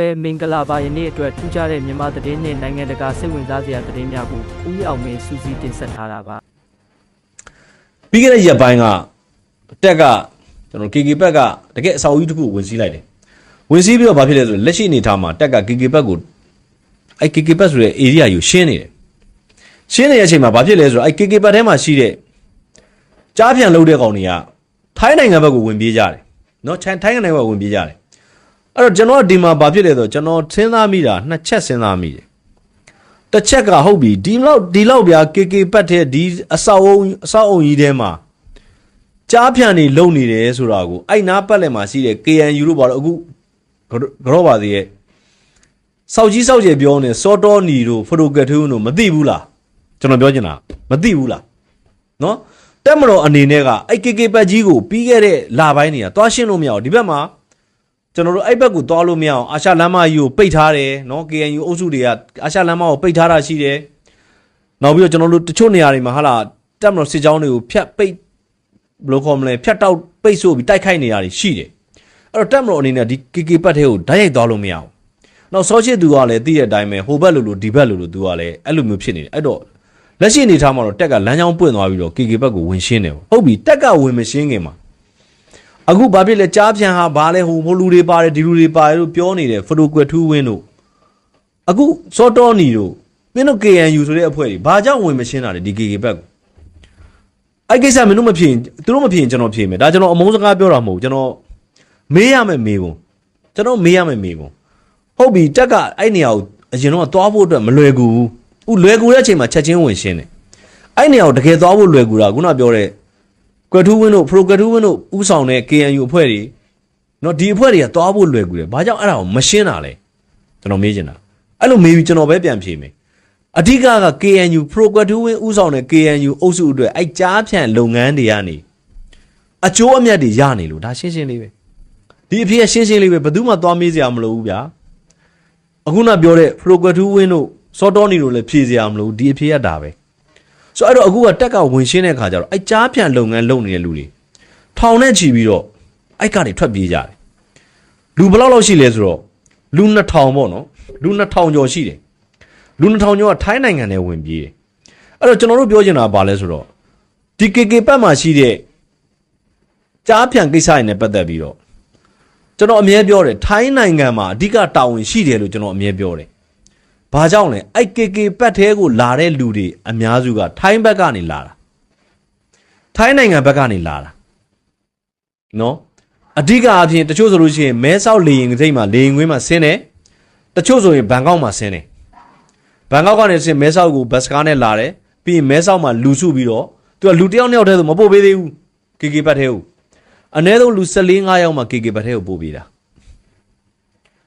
ပဲမင်္ဂလာပါယနေ့အတွက်ထူးခြားတဲ့မြန်မာသတင်းနဲ့နိုင်ငံတကာစိတ်ဝင်စားစရာသတင်းများကိုဦးအောင်မင်းစူးစီးတင်ဆက်ထားတာပါပြီးခဲ့တဲ့ရက်ပိုင်းကတက်ကကျွန်တော် KK ဘက်ကတကယ်အစာအုပ်ကြီးတစ်ခုဝင်စည်းလိုက်တယ်ဝင်စည်းပြီးတော့ဘာဖြစ်လဲဆိုတော့လက်ရှိအနေထားမှာတက်က KK ဘက်ကိုအဲ KK ဘက်ဆိုတဲ့ area ကိုရှင်းနေတယ်ရှင်းနေတဲ့အချိန်မှာဘာဖြစ်လဲဆိုတော့အဲ KK ဘက်ထဲမှာရှိတဲ့ကြားပြန်လှုပ်တဲ့ကောင်တွေကထိုင်းနိုင်ငံဘက်ကိုဝင်ပြေးကြတယ်နော်ထိုင်းထိုင်းနိုင်ငံဘက်ကိုဝင်ပြေးကြတယ် အဲ့တော့ကျွန်တော်ကဒီမှာဘာဖြစ်လဲဆိုတော့ကျွန်တော်စဉ်းစားမိတာနှစ်ချက်စဉ်းစားမိတယ်တစ်ချက်ကဟုတ်ပြီဒီလောက်ဒီလောက်ဗျာ KK ပတ်တဲ့ဒီအဆောက်အုံအဆောက်အုံကြီးထဲမှာကြားဖြန်နေလုံနေတယ်ဆိုတာကိုအဲ့နားပတ်လက်မှာရှိတဲ့ KNU တို့ဘာလို့အခုကြောပါသေးရဲ့စောက်ကြီးစောက်ကျယ်ပြောနေစောတော်နီတို့ဖရိုကက်ထူးတို့မသိဘူးလားကျွန်တော်ပြောချင်တာမသိဘူးလားနော်တက်မတော်အနေနဲ့ကအဲ့ KK ပတ်ကြီးကိုပြီးခဲ့တဲ့လပိုင်းတွေကသွားရှင်းလို့မရအောင်ဒီဘက်မှာ ကျွန်တော်တို့အဲ့ဘက်ကိုသွားလို့မရအောင်အာရှလမ်းမကြီးကိုပိတ်ထားတယ်နော် KNU အုပ်စုတွေကအာရှလမ်းမကိုပိတ်ထားတာရှိတယ်နောက်ပြီးတော့ကျွန်တော်တို့တချို့နေရာတွေမှာဟာလာတက်မလို့စစ်ကြောင်းတွေကိုဖြတ်ပိတ်ဘယ်လိုခေါ်မလဲဖြတ်တောက်ပိတ်ဆို့ပြီးတိုက်ခိုက်နေရတာရှိတယ်အဲ့တော့တက်မလို့အနေနဲ့ဒီ KK ပတ်ထဲကိုဓာတ်ရိုက်သွားလို့မရအောင်နောက်ဆောချစ်သူကလည်းသိတဲ့အတိုင်းပဲဟိုဘက်လိုလိုဒီဘက်လိုလိုသူကလည်းအဲ့လိုမျိုးဖြစ်နေတယ်အဲ့တော့လက်ရှိအနေထားမှာတော့တက်ကလမ်းကြောင်းပွင့်သွားပြီးတော့ KK ဘက်ကိုဝင်ရှင်းတယ်ပေါ့ဟုတ်ပြီတက်ကဝင်မရှင်းခင်မှာ အခုဘာဖြစ်လဲကြားပြန်ဟာဘာလဲဟိုဟိုလူတွေပါတယ်ဒီလူတွေပါတယ်လို့ပြောနေတယ်ဖရိုကွက်ထူးဝင်းတို့အခုစောတော်နီတို့မင်းတို့ KNU ဆိုတဲ့အဖွဲ့တွေဘာကြောင့်ဝင်မရှင်းတာလဲဒီ KK ဘက်ကိုအဲ့ကိစ္စမင်းတို့မဖြစ်ရင်သူတို့မဖြစ်ရင်ကျွန်တော်ဖြေမယ်ဒါကျွန်တော်အမုန်းစကားပြောတာမဟုတ်ဘူးကျွန်တော်မေးရမယ်မေးကုန်ကျွန်တော်မေးရမယ်မေးကုန်ဟုတ်ပြီတက်ကအဲ့နေရာကိုအရင်တော့သွားဖို့အတွက်မလွယ်ကူဘူးဥလွယ်ကူတဲ့အချိန်မှာချက်ချင်းဝင်ရှင်းတယ်အဲ့နေရာကိုတကယ်သွားဖို့လွယ်ကူတာခုနပြောတဲ့ ကွက်ထူးဝင်းတို့ပရိုကွက်ထူးဝင်းတို့ဥဆောင်တဲ့ KNU အဖွဲ့တွေနော်ဒီအဖွဲ့တွေကသွားဖို့လွယ်ကူတယ်။ဘာကြောင့်အဲ့ဒါကိုမရှင်းတာလဲကျွန်တော်မေးချင်တာအဲ့လိုမေးပြီးကျွန်တော်ပဲပြန်ဖြေမယ်။အဓိကက KNU ပရိုကွက်ထူးဝင်းဥဆောင်တဲ့ KNU အုပ်စုအတွက်အဲ့ကြားဖြန့်လုပ်ငန်းတွေကနေအကျိုးအမြတ်တွေရနေလို့ဒါရှင်းရှင်းလေးပဲ။ဒီအဖြစ်ရှင်းရှင်းလေးပဲဘယ်သူမှသွားမေးစရာမလိုဘူးဗျာ။အခုနပြောတဲ့ပရိုကွက်ထူးဝင်းတို့စောတော်နီတို့လည်းဖြေစရာမလိုဘူးဒီအဖြစ်ရတာပဲ။ ဆိုတော့အဲ့တော့အခုကတက်ကဝင်ရှင်းတဲ့ခါကျတော့အဲ့ကြားပြန်လုပ်ငန်းလုပ်နေတဲ့လူတွေထောင်နဲ့ချီပြီးတော့အဲ့ကနေထွက်ပြေးကြတယ်လူဘယ်လောက်လောက်ရှိလဲဆိုတော့လူ2000ပေါ့နော်လူ2000ကျော်ရှိတယ်လူ2000ကျော်ကထိုင်းနိုင်ငံထဲဝင်ပြေးတယ်အဲ့တော့ကျွန်တော်တို့ပြောချင်တာကဘာလဲဆိုတော့ဒီ KK ပတ်မှာရှိတဲ့ကြားပြန်ကိစ္စတွေနဲ့ပတ်သက်ပြီးတော့ကျွန်တော်အမြဲပြောတယ်ထိုင်းနိုင်ငံမှာအဓိကတာဝန်ရှိတယ်လို့ကျွန်တော်အမြဲပြောတယ် ဘာကြောင့်လဲအဲ့ KK ပတ်သေးကိုလာတဲ့လူတွေအများစုကထိုင်းဘက်ကနေလာတာထိုင်းနိုင်ငံဘက်ကနေလာတာနော်အဓိကအဖြစ်တချို့ဆိုလို့ရှိရင်မဲဆောက်လေရင်စိတ်မှာလေရင်ခွင်းမှာဆင်းတယ်တချို့ဆိုရင်ဘန်ကောက်မှာဆင်းတယ်ဘန်ကောက်ကနေဆင်းမဲဆောက်ကိုဘတ်စကားနဲ့လာတယ်ပြီးရင်မဲဆောက်မှာလူစုပြီးတော့သူကလူတစ်ယောက်နှစ်ယောက်တည်းဆိုမပို့ပေးသေးဘူး KK ပတ်သေးကိုအနည်းဆုံးလူ14 5ယောက်မှ KK ပတ်သေးကိုပို့ပေးတာအဲ့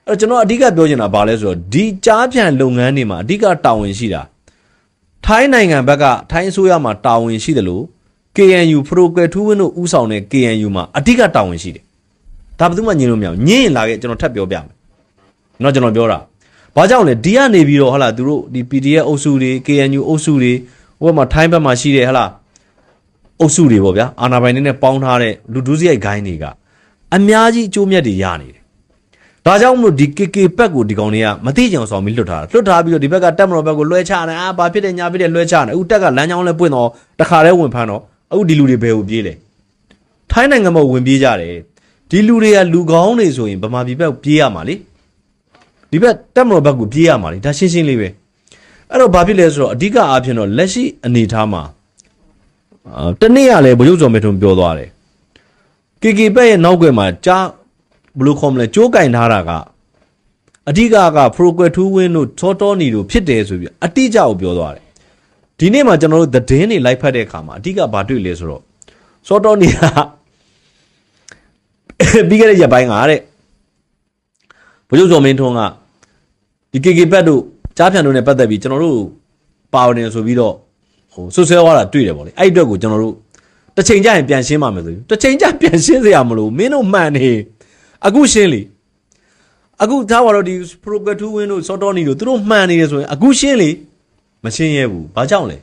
တော့ကျွန်တော်အဓိကပြောချင်တာဘာလဲဆိုတော့ဒီကြားပြန်လုပ်ငန်းတွေမှာအဓိကတာဝန်ရှိတာထိုင်းနိုင်ငံဘက်ကထိုင်းအစိုးရမှာတာဝန်ရှိတယ်လို့ KNU ဖရိုကွယ်ထူးဝင်းတို့ဦးဆောင်တဲ့ KNU မှာအဓိကတာဝန်ရှိတယ်ဒါဘယ်သူမှညင်လို့မရဘူးညင်ရင်လာခဲ့ကျွန်တော်ထပ်ပြောပြမယ်နော်ကျွန်တော်ပြောတာဘာကြောင့်လဲဒီကနေပြီးတော့ဟလာသူတို့ဒီ PDF အုပ်စုတွေ KNU အုပ်စုတွေဟိုဘက်မှာထိုင်းဘက်မှာရှိတယ်ဟလာအုပ်စုတွေပေါ့ဗျာအာနာပိုင်နဲ့ပေါင်းထားတဲ့လူဒူးစရိုက်ဂိုင်းတွေကအများကြီးအကျိုးမြတ်တွေရနေတယ် ဒါကြောင့်မလို့ဒီ KK ဘက်ကိုဒီကောင်တွေကမသိကြအောင်ဆောင်ပြီးလွတ်ထားတာလွတ်ထားပြီးတော့ဒီဘက်ကတက်မတော်ဘက်ကိုလွှဲချတယ်အာဘာဖြစ်တယ်ညာဖြစ်တယ်လွှဲချတယ်အခုတက်ကလမ်းကြောင်းလဲပွင့်တော့တခါလဲဝင်ဖမ်းတော့အခုဒီလူတွေဘယ်ကိုပြေးလဲထိုင်းနိုင်ငံမှာဝင်ပြေးကြတယ်ဒီလူတွေကလူကောင်းတွေဆိုရင်ဗမာပြည်ဘက်ပြေးရမှာလေဒီဘက်တက်မတော်ဘက်ကိုပြေးရမှာလေဒါရှင်းရှင်းလေးပဲအဲ့တော့ဘာဖြစ်လဲဆိုတော့အဓိကအားဖြင့်တော့လက်ရှိအနေအထားမှာအာတနေ့ကလည်းဗိုလ်ချုပ်စော်မေထွန်းပြောသွားတယ် KK ဘက်ရဲ့နောက်ွယ်မှာကြား ဘယ်လိုခေါ်မလဲကြိုးကင်ထားတာကအဓိကက progress to win တို့ total နီတို့ဖြစ်တယ်ဆိုပြီးအတိအကျကိုပြောသွားတယ်ဒီနေ့မှာကျွန်တော်တို့သတင်းတွေလိုက်ဖတ်တဲ့အခါမှာအဓိကဘာတွေ့လဲဆိုတော့ total နီကပြီးခဲ့တဲ့ရက်ပိုင်းကတဲ့ဘုရားကျော်မင်းထွန်းကဒီ KK ဘက်တို့ကြားဖြန်တို့နဲ့ပတ်သက်ပြီးကျွန်တော်တို့ပါဝင်တယ်ဆိုပြီးတော့ဟိုဆွဆွဲသွားတာတွေ့တယ်ဗောလေအဲ့ဒီအတွက်ကိုကျွန်တော်တို့တစ်ချိန်ကျရင်ပြန်ရှင်းပါမယ်ဆိုပြီးတစ်ချိန်ကျပြန်ရှင်းစရာမလိုမင်းတို့မှန်နေ အခုရှင်းလေအခုသားပါတော့ဒီ progress to win တို့ sort on တို့သူတို့မှန်နေတယ်ဆိုရင်အခုရှင်းလေမရှင်းရဲဘူးဘာကြောင့်လဲ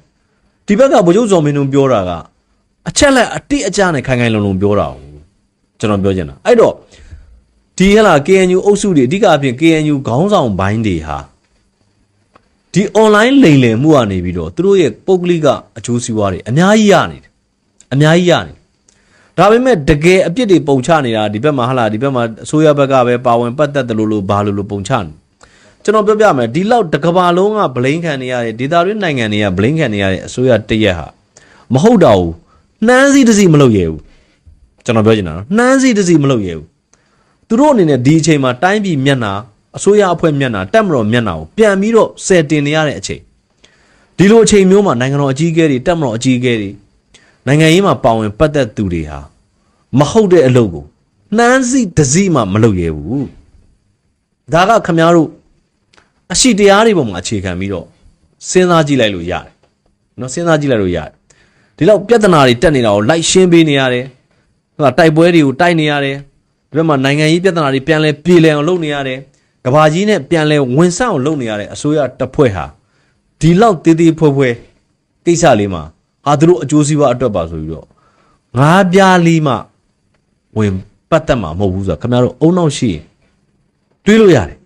ဒီဘက်ကဗိုလ်ချုပ်စော်မင်းတို့ပြောတာကအချက်လက်အတိအကျနဲ့ခိုင်ခိုင်လုံလုံပြောတာ哦ကျွန်တော်ပြောချင်တာအဲ့တော့ဒီဟလာ KNU အုပ်စုတွေအဓိကအဖြစ် KNU ခေါင်းဆောင်ပိုင်းတွေဟာဒီ online လိမ်လည်မှုကနေပြီးတော့သူတို့ရဲ့ပုဂ္ဂလိကအကျိုးစီးပွားတွေအများကြီးရနေတယ်အများကြီးရနေတယ် ဒါပေမဲ့တကယ်အပြစ်တွေပုံချနေတာဒီဘက်မှာဟလာဒီဘက်မှာအစိုးရဘက်ကပဲပါဝင်ပတ်သက်တယ်လို့လို့ဘာလို့လို့ပုံချနေကျွန်တော်ပြောပြမယ်ဒီလောက်တစ်ကဘာလုံးကဗလိန်ခံနေရတဲ့ဒေတာရင်းနိုင်ငံတွေကဗလိန်ခံနေရတဲ့အစိုးရတရက်ဟာမဟုတ်တော့ဘူးနှမ်းစီတစ်စီမလုပ်ရဘူးကျွန်တော်ပြောချင်တာနော်နှမ်းစီတစ်စီမလုပ်ရဘူးသူတို့အနေနဲ့ဒီအချိန်မှာတိုင်းပြည်မျက်နှာအစိုးရအဖွဲ့မျက်နှာတက်မတော်မျက်နှာကိုပြန်ပြီးတော့ဆယ်တင်နေရတဲ့အချိန်ဒီလိုအချိန်မျိုးမှာနိုင်ငံတော်အကြီးအကဲတွေတက်မတော်အကြီးအကဲတွေ နိုင်ငံရေးမှာပါဝင်ပတ်သက်သူတွေဟာမဟုတ်တဲ့အလုပ်ကိုနှမ်းစီတစ်စီမှမလုပ်ရဘူးဒါကခမများတို့အရှိတရားတွေပေါ်မှာအခြေခံပြီးတော့စဉ်းစားကြည့်လိုက်လို့ရတယ်။နော်စဉ်းစားကြည့်လိုက်လို့ရတယ်။ဒီလောက်ပြဿနာတွေတက်နေတာကိုလိုက်ရှင်းပေးနေရတယ်။ဟုတ်လားတိုက်ပွဲတွေကိုတိုက်နေရတယ်။ဒီဘက်မှာနိုင်ငံရေးပြဿနာတွေပြန်လဲပြေလည်အောင်လုပ်နေရတယ်။ကဘာကြီးနဲ့ပြန်လဲဝင်ဆန့်အောင်လုပ်နေရတဲ့အစိုးရတစ်ဖွဲ့ဟာဒီလောက်တည်တည်ဖွဲဖွဲကိစ္စလေးမှာ ဟာသူတို့အကျိုးစီးပွားအတွက်ပါဆိုပြီးတော့ငါးပြားလေးမှဝင်ပတ်သက်မှာမဟုတ်ဘူးဆိုတော့ခင်ဗျားတို့အုံနောက်ရှိရင်တွေးလို့ရတယ်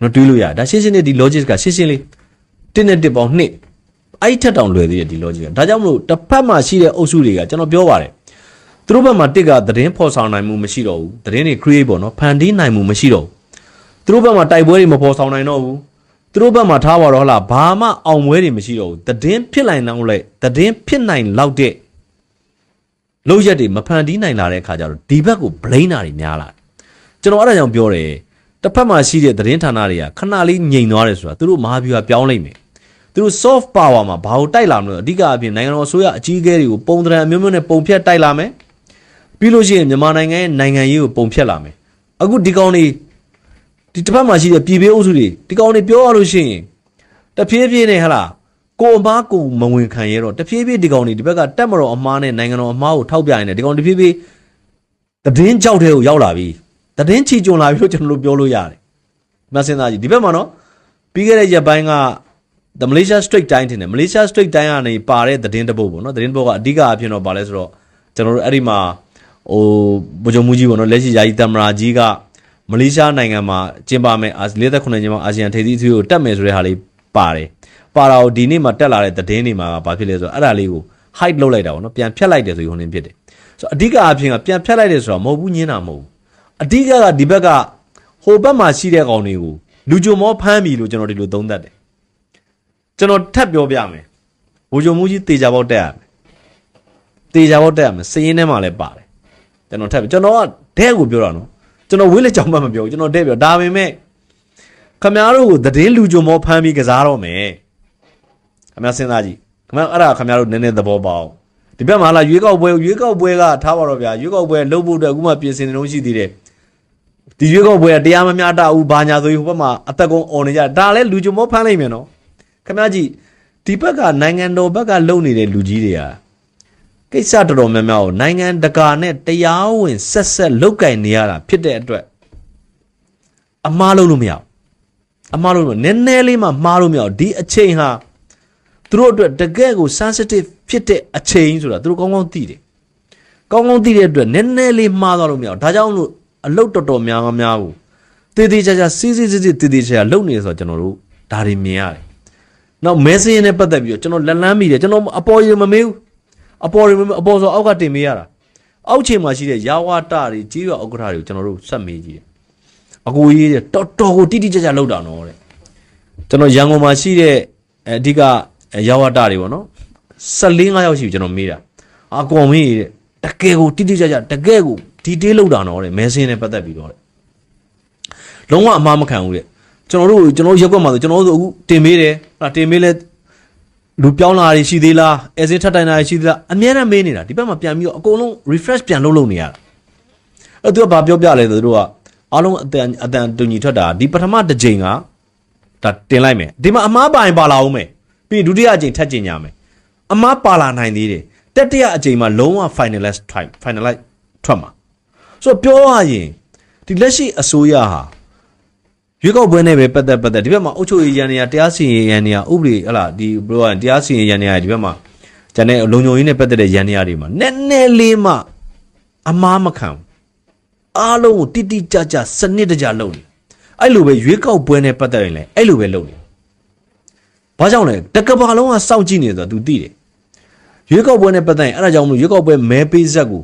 နော်တွေးလို့ရတယ်ဒါရှင်းရှင်းလေးဒီ logic ကရှင်းရှင်းလေးတစ်နဲ့တစ်ပေါင်းနှစ်အဲ့ဒီထက်တောင်လွယ်သေးတယ်ဒီ logic ကဒါကြောင့်မလို့တစ်ဖက်မှာရှိတဲ့အုပ်စုတွေကကျွန်တော်ပြောပါတယ်သူတို့ဘက်မှာတစ်ကသတင်းဖော်ဆောင်နိုင်မှုမရှိတော့ဘူးသတင်းတွေ create ပေါ့နော်ဖန်တီးနိုင်မှုမရှိတော့ဘူးသူတို့ဘက်မှာတိုက်ပွဲတွေမဖော်ဆောင်နိုင်တော့ဘူး သူတို့ဘက်မှာထားပါတော့ဟလားဘာမှအောင်ပွဲတွေမရှိတော့ဘူးသတင်းဖြစ်နိုင်တော့လေသတင်းဖြစ်နိုင်လောက်တဲ့လောက်ရက်တွေမဖန်တီးနိုင်လာတဲ့အခါကျတော့ဒီဘက်ကို blame တာတွေများလာတယ်ကျွန်တော်အဲ့ဒါကြောင့်ပြောတယ်တစ်ဖက်မှာရှိတဲ့သတင်းဌာနတွေကခဏလေးညင်သွားတယ်ဆိုတာသူတို့မဟာဗျူဟာပြောင်းလိုက်မယ်သူတို့ soft power မှာဘာကိုတိုက်လာမလို့အဓိကအပြင်နိုင်ငံတော်အစိုးရအကြီးအကဲတွေကိုပုံသဏ္ဍာန်အမျိုးမျိုးနဲ့ပုံဖြတ်တိုက်လာမယ်ပြီးလို့ရှိရင်မြန်မာနိုင်ငံရဲ့နိုင်ငံရေးကိုပုံဖြတ်လာမယ်အခုဒီကောင်တွေ ဒီတစ်ဖက်မှာရှိတဲ့ပြည်ပေးအုပ်စုတွေဒီကောင်တွေပြောရလို့ရှိရင်တဖြည်းဖြည်းနဲ့ဟလာကိုအမားကိုမဝင်ခံရတော့တဖြည်းဖြည်းဒီကောင်တွေဒီဘက်ကတက်မတော်အမားနဲ့နိုင်ငံတော်အမားကိုထောက်ပြနေတယ်ဒီကောင်တဖြည်းဖြည်းသတင်းကြောက်တဲ့ကိုရောက်လာပြီသတင်းချီကြုံလာပြီလို့ကျွန်တော်တို့ပြောလို့ရတယ်။မဆင်သားကြီးဒီဘက်မှာနော်ပြီးခဲ့တဲ့ရက်ပိုင်းက the Malaysia Straight Time တင်တယ် Malaysia Straight Time ကနေပါတဲ့သတင်းတစ်ပုဒ်ပေါ့နော်သတင်းတစ်ပုဒ်ကအဓိကအဖြစ်တော့ပါလဲဆိုတော့ကျွန်တော်တို့အဲ့ဒီမှာဟိုဗိုလ်ချုပ်မှုကြီးပေါ့နော်လက်ရှိယာယီတမရာကြီးက မလေးရှားနိုင်ငံမှာကျင်းပမဲ့အာ48ညမှာအာဆီယံထိပ်သီးအစည်းအဝေးကိုတက်မယ်ဆိုတဲ့ဟာလေးပါတယ်။ပါတာကိုဒီနေ့မှာတက်လာတဲ့သတင်းတွေမှာဘာဖြစ်လဲဆိုတော့အဲ့ဒါလေးကို hide လုပ်လိုက်တာပေါ့နော်ပြန်ဖြတ်လိုက်တယ်ဆိုရင်ဟိုနေဖြစ်တယ်။ဆိုတော့အဓိကအဖြစ်ကပြန်ဖြတ်လိုက်တယ်ဆိုတော့မဟုတ်ဘူးညင်းတာမဟုတ်ဘူး။အဓိကကဒီဘက်ကဟိုဘက်မှာရှိတဲ့ကောင်တွေကိုလူကြုံမောဖမ်းပြီလို့ကျွန်တော်ဒီလိုသုံးသပ်တယ်ကျွန်တော်ထပ်ပြောပြမယ်ဘူကြုံမှုကြီးတေချာပေါက်တက်ရမယ်တေချာပေါက်တက်ရမယ်စည်ရင်းထဲမှာလည်းပါတယ်ကျွန်တော်ထပ်ကျွန်တော်ကတဲ့ကိုပြောတာနော် ကျွန်တော်ဝေးလက်ကြောင်မှမပြောဘူးကျွန်တော်တဲ့ပြောဒါပေမဲ့ခမားတို့ကိုသတင်းလူကြုံမောဖမ်းပြီးကစားတော့မယ်ခမားစဉ်းစားကြည့်ခမားအဲ့ဒါခမားတို့နည်းနည်းသဘောပေါက်ဒီဘက်မှာလာရွေးကောက်ပွဲရွေးကောက်ပွဲကထားပါတော့ဗျာရွေးကောက်ပွဲလှုပ်ဖို့အတွက်အခုမှပြင်ဆင်နေလို့ရှိသေးတယ်ဒီရွေးကောက်ပွဲကတရားမမျှတဘူးဘာညာဆိုရင်ဟိုဘက်မှာအသက်ကုန်းអော်နေကြဒါလည်းလူကြုံမောဖမ်းလိုက်မယ်နော်ခင်ဗျားကြည့်ဒီဘက်ကနိုင်ငံတော်ဘက်ကလုံနေတဲ့လူကြီးတွေက ကိစ္စတော်တော်များများကိုနိုင်ငံတကာနဲ့တရားဝင်ဆက်ဆက်လုတ်ကင်နေရတာဖြစ်တဲ့အတွက်အမားလုံးလို့မရဘူးအမားလုံးလို့နည်းနည်းလေးမှမှားလို့မရဘူးဒီအချိန်ဟာသူတို့အတွက်တကယ့်ကို sensitive ဖြစ်တဲ့အချိန်ဆိုတာသူတို့ကောင်းကောင်းသိတယ်ကောင်းကောင်းသိတဲ့အတွက်နည်းနည်းလေးမှားသွားလို့မရဘူးဒါကြောင့်လို့အလုတ်တော်တော်များများကိုတည်တည်ချာချာစီးစီးစစ်စစ်တည်တည်ချာချာလုပ်နေဆိုတော့ကျွန်တော်တို့ဒါတွေမြင်ရတယ်။နောက်မဲစင်းနဲ့ပတ်သက်ပြီးတော့ကျွန်တော်လက်လန်းမိတယ်ကျွန်တော်အပေါ်ရင်မမေးဘူး အပေါ်ရင်မမေးအပေါ်ဆိုအောက်ကတင်မေးရတာအောက်ခြေမှာရှိတဲ့ရာဝတာတွေကြီးရွာဥက္ကဋ္ဌတွေကိုကျွန်တော်တို့ဆက်မေးကြည့်တယ်။အကူကြီးတဲ့တော်တော်ကိုတိတိကျကျလုပ်တာနော်တဲ့ကျွန်တော်ရန်ကုန်မှာရှိတဲ့အဓိကရာဝတာတွေပေါ့နော်14 5ယောက်ရှိပြီကျွန်တော်မေးတာအကောင်မေးတဲ့တကယ်ကိုတိတိကျကျတကယ်ကိုဒီတေးလောက်တာနော်တဲ့မဲစင်းနဲ့ပတ်သက်ပြီးတော့တဲ့လုံးဝအမှားမခံဘူးတဲ့ကျွန်တော်တို့ကျွန်တော်ရက်ွက်မှာဆိုကျွန်တော်တို့အခုတင်မေးတယ်ဟာတင်မေးလဲ လူပြောင်းလာတွေရှိသေးလားအဲစင်းထပ်တိုင်တာတွေရှိသေးလားအများနဲ့မေးနေတာဒီဘက်မှာပြန်ပြီးတော့အကုန်လုံး refresh ပြန်လုပ်လုပ်နေရတာအဲ့သူကဘာပြောပြလဲဆိုသူတို့ကအားလုံးအတန်အတန်တူညီထွက်တာဒီပထမတစ်ချိန်ကဒါတင်လိုက်မယ်ဒီမှာအမားပိုင်ပါလာအောင်မယ်ပြီးရင်ဒုတိယအချိန်ထပ်ကျင်ကြမယ်အမားပါလာနိုင်သေးတယ်တတိယအချိန်မှာလုံးဝ finalize type finalize ထွက်မှာဆိုတော့ပြောရရင်ဒီလက်ရှိအစိုးရဟာ ရွေးကောက်ပွဲနဲ့ပဲပတ်သက်ပတ်သက်ဒီဘက်မှာအုပ်ချုပ်ရေးရန်နေရတရားစီရင်ရေးရန်နေရဥပဒေဟလာဒီဘယ်လိုကတရားစီရင်ရေးရန်နေရဒီဘက်မှာကျန်တဲ့လုံခြုံရေးနဲ့ပတ်သက်တဲ့ရန်နေရတွေမှာနည်းနည်းလေးမှအမားမခံဘူးအားလုံးကိုတိတိကျကျစနစ်တကျလုပ်နေအဲ့လိုပဲရွေးကောက်ပွဲနဲ့ပတ်သက်ရင်လည်းအဲ့လိုပဲလုပ်နေဘာကြောင့်လဲတကဘာလုံးကစောင့်ကြည့်နေတယ်ဆိုတာ तू သိတယ်ရွေးကောက်ပွဲနဲ့ပတ်သက်ရင်အဲ့ဒါကြောင့်မလို့ရွေးကောက်ပွဲမဲပေးဇက်ကို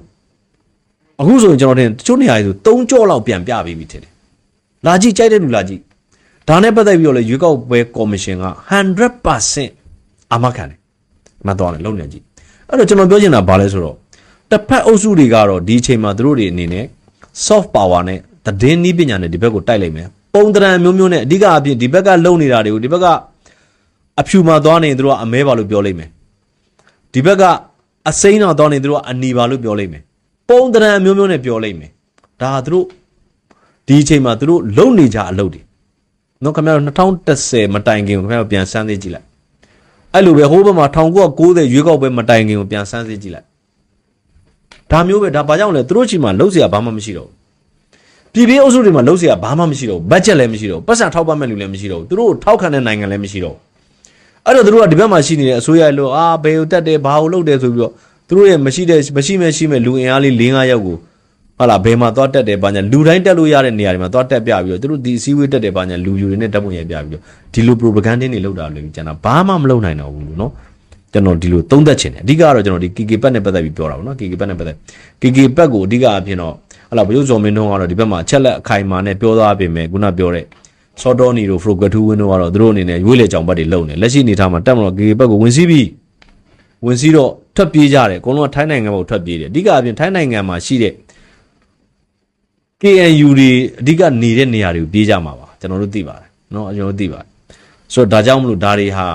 အခုဆိုရင်ကျွန်တော်ထင်တချို့နေရာတွေဆို၃ကြော့လောက်ပြန်ပြပေးပြီထင်တယ် လာကြည့်ကြိုက်တဲ့လူလာကြည့်ဒါနဲ့ပတ်သက်ပြီးတော့လေရွေးကောက်ပွဲကော်မရှင်က100%အာမခံတယ်မှတ်သွားတယ်လုံနေကြည့်အဲ့တော့ကျွန်တော်ပြောချင်တာဘာလဲဆိုတော့တစ်ဖက်အုပ်စုတွေကတော့ဒီအချိန်မှာသူတို့တွေအနေနဲ့ soft power နဲ့သတင်းနည်းပညာနဲ့ဒီဘက်ကိုတိုက်လိုက်မယ်ပုံတရံမျိုးမျိုးနဲ့အဓိကအပြင်ဒီဘက်ကလုံနေတာတွေကိုဒီဘက်ကအဖြူမှာသွားနေသူတို့ကအမဲပါလို့ပြောလိုက်မယ်ဒီဘက်ကအစိမ်းတော်သွားနေသူတို့ကအနီပါလို့ပြောလိုက်မယ်ပုံတရံမျိုးမျိုးနဲ့ပြောလိုက်မယ်ဒါကသူတို့ ဒီအချိန်မှာသူတို့လုံနေကြအလုပ်တွေနော်ခင်ဗျားတို့2010မတိုင်ခင်ကိုခင်ဗျားတို့ပြန်စမ်းသိကြည့်လိုက်အဲ့လိုပဲဟိုဘက်မှာ1990ရွေးကောက်ပွဲမတိုင်ခင်ကိုပြန်စမ်းသိကြည့်လိုက်ဒါမျိုးပဲဒါဘာကြောင့်လဲသူတို့ချိန်မှာလုံးစရာဘာမှမရှိတော့ဘူးပြည်ပအုပ်စုတွေမှာလုံးစရာဘာမှမရှိတော့ဘူးဘတ်ဂျက်လည်းမရှိတော့ဘူးပတ်စံထောက်ပံ့မဲ့လူလည်းမရှိတော့ဘူးသူတို့ထောက်ခံတဲ့နိုင်ငံလည်းမရှိတော့ဘူးအဲ့တော့သူတို့ကဒီဘက်မှာရှိနေတဲ့အစိုးရလို့အာဘယ်ကိုတက်တယ်ဘာကိုလုပ်တယ်ဆိုပြီးတော့သူတို့ရဲ့မရှိတဲ့မရှိမဲ့ရှိမဲ့လူအင်အားလေး၄-၅ယောက်ကို ဟာလာဘယ်မှာသွားတက်တယ်ဘာညာလူတိုင်းတက်လို့ရတဲ့နေရာတွေမှာသွားတက်ပြပြီးတော့သူတို့ဒီအစည်းအဝေးတက်တယ်ဘာညာလူယူတွေနဲ့တက်ပုံရပြပြီးတော့ဒီလို propaganda တွေလုပ်တာလို့ကျွန်တော်ဘာမှမလုပ်နိုင်တော့ဘူးလို့နော်ကျွန်တော်ဒီလိုသုံးသက်ချင်တယ်အဓိကတော့ကျွန်တော်ဒီ KK ဘက်နဲ့ပတ်သက်ပြီးပြောတာပေါ့နော် KK ဘက်နဲ့ပတ်သက် KK ဘက်ကိုအဓိကအဖြစ်တော့ဟလာဘယုဇော်မင်းတို့ကတော့ဒီဘက်မှာအချက်လက်အခိုင်အမာနဲ့ပြောသွားပြင်မဲ့ခုနပြောတဲ့စောတော်နီတို့ဖရိုကတူဝင်းတို့ကတော့သူတို့အနေနဲ့ရွေးလေကြောင်ဘက်တွေလုံနေလက်ရှိအနေထားမှာတက်မလို့ KK ဘက်ကိုဝင်စီးပြီးဝင်စီးတော့ထွက်ပြေးကြတယ်အကုန်လုံးကထိုင်းနိုင်ငံဘက်ကိုထွက်ပြေးတယ်အဓိကအပြင်ထိုင်းနိုင်ငံမှာရှိတဲ့ KNU တွေအဓိကနေတဲ့နေရာတွေကိုပြေးကြမှာပါကျွန်တော်တို့သိပါတယ်เนาะကျွန်တော်တို့သိပါတယ်ဆိုတော့ဒါကြောင့်မလို့ဒါတွေဟာ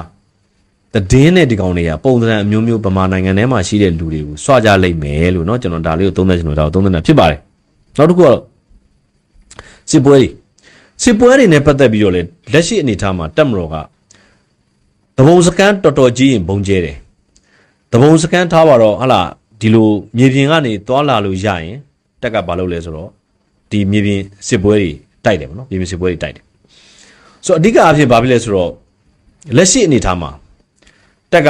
တည်င်းတဲ့ဒီကောင်တွေကပုံစံအမျိုးမျိုးဗမာနိုင်ငံထဲမှာရှိတဲ့လူတွေကိုစွကြလိုက်မယ်လို့เนาะကျွန်တော်ဒါလေးကိုသုံးသပ်ချင်လို့ဒါကိုသုံးသပ်တာဖြစ်ပါတယ်နောက်တစ်ခုကတော့စစ်ပွဲတွေစစ်ပွဲတွေနဲ့ပတ်သက်ပြီးတော့လေလက်ရှိအနေအထားမှာတက်မတော်ကတဘုံစကန်တော်တော်ကြီးရင်ဘုံကျဲတယ်တဘုံစကန်ထားပါတော့ဟလာဒီလိုမြေပြင်ကနေသွားလာလို့ရရင်တက်ကဘာလုပ်လဲဆိုတော့ ဒီမြေပြင်စစ်ပွဲတွေတိုက်တယ်ဗောနော်မြေပြင်စစ်ပွဲတွေတိုက်တယ်ဆိုတော့အဓိကအဖြစ်ဘာဖြစ်လဲဆိုတော့လက်ရှိအနေအထားမှာတက်က